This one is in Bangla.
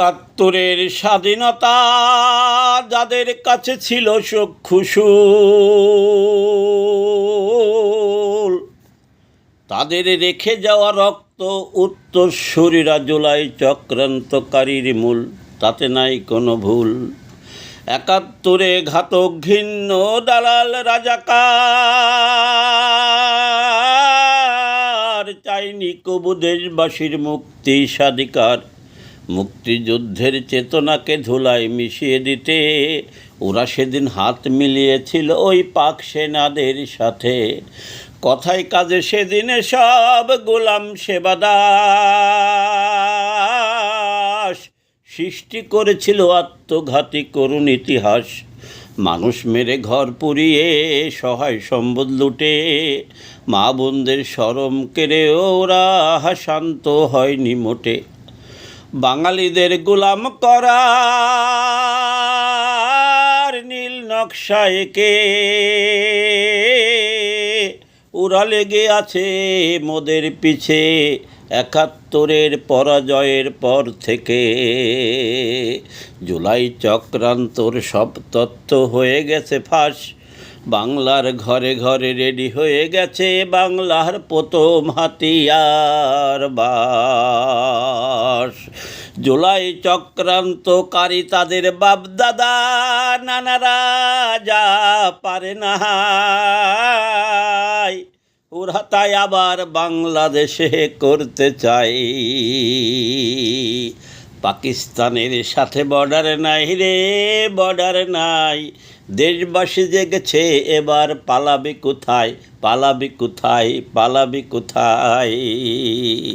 একাত্তরের স্বাধীনতা যাদের কাছে ছিল চক্ষুষু তাদের রেখে যাওয়া রক্ত উত্তরসূরিরা জুলাই চক্রান্তকারীর মূল, তাতে নাই কোনো ভুল। একাত্তরে ঘাতক ঘিন্ন দালাল রাজাকার, চাইনি কবু দেশবাসীর মুক্তি স্বাধিকার। মুক্তিযুদ্ধের চেতনাকে ধুলায় মিশিয়ে দিতে ওরা সেদিন হাত মিলিয়েছিল ওই পাক সেনাদের সাথে। কথায় কাজে সেদিনে সব গোলাম সেবাদাস। সৃষ্টি করেছিল আত্মঘাতী করুণ ইতিহাস। মানুষ মেরে ঘর পুড়িয়ে সহায় সম্বদ লুটে। মা বোনদের সরম কেড়ে ওরা শান্ত হয়নি মোটে। বাঙালিদের গোলাম করার নীল নকশা একে ওরা লেগে আছে মোদের পিছে একাত্তরের পরাজয়ের পর থেকে। জুলাই চক্রান্তর সব তথ্য হয়ে গেছে ফাঁস। বাংলার ঘরে ঘরে রেডি হয়ে গেছে বাংলার প্রথম হাতিয়ার বাস। জুলাই চক্রান্তকারী তাদের বাপদাদা নানারা যা পারে না ওরা তাই আবার বাংলাদেশে করতে চাই। পাকিস্তানের সাথে বর্ডার নাই রে বর্ডার নাই। দেশবাসী জেগেছে, এবার পালাবি কোথায়? পালাবি কোথায়? পালাবি কোথায়?